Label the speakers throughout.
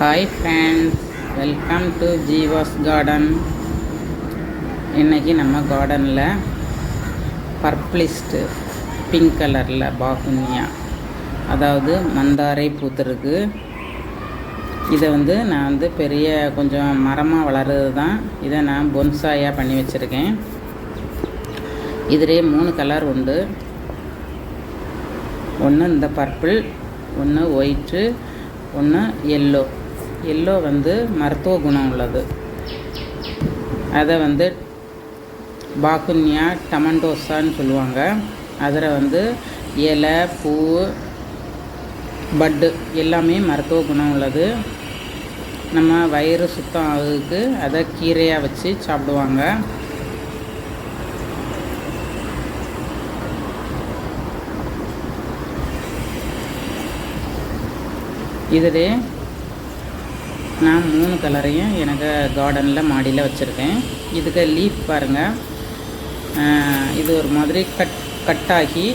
Speaker 1: Hi friends welcome to Jeeva's garden இன்றைக்கி நம்ம கார்டனில் பர்ப்ளிஸ்ட்டு பிங்க் கலரில் பாகுனியா அதாவது மந்தாரை பூத்திருக்கு. இதை வந்து நான் வந்து பெரிய கொஞ்சம் மரமாக வளருது தான் இதை நான் பொன்சாயாக பண்ணி வச்சுருக்கேன். இதிலே மூணு கலர் உண்டு. ஒன்று இந்த பர்பிள் ஒன்று ஒயிட்டு ஒன்று எல்லோ எல்லோ வந்து மருத்துவ குணம் உள்ளது. அதை வந்து பாக்குன்யா டமண்டோசான்னு சொல்லுவாங்க. அதில் வந்து இலை பூ பட்டு எல்லாமே மருத்துவ குணம் உள்ளது. நம்ம வயிறு சுத்தம் ஆகுதுக்கு அதை கீரையாக வச்சு சாப்பிடுவாங்க. இதில் நான் மூணு கலரையும் எனக்கு கார்டனில் மாடியில் வச்சுருக்கேன். இதுக்கு லீஃப் பாருங்கள் இது ஒரு மாதிரி கட் கட்டாகி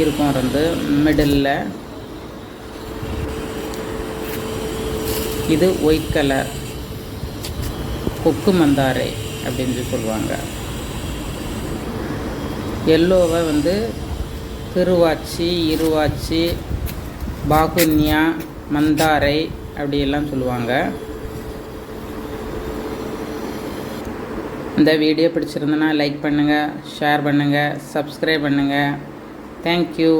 Speaker 1: இருக்கும் வந்து மிடில் இது ஒயிட் கலர் கொக்கு மந்தாரை அப்படின்னு சொல்லி சொல்லுவாங்க. எல்லோவை வந்து திருவாச்சி இருவாச்சி பாகுன்யா மந்தாரை அப்படியெல்லாம் சொல்லுவாங்க. இந்த வீடியோ பிடிச்சிருந்தனா லைக் பண்ணுங்கள் ஷேர் பண்ணுங்கள் சப்ஸ்கிரைப் பண்ணுங்கள் தேங்க்யூ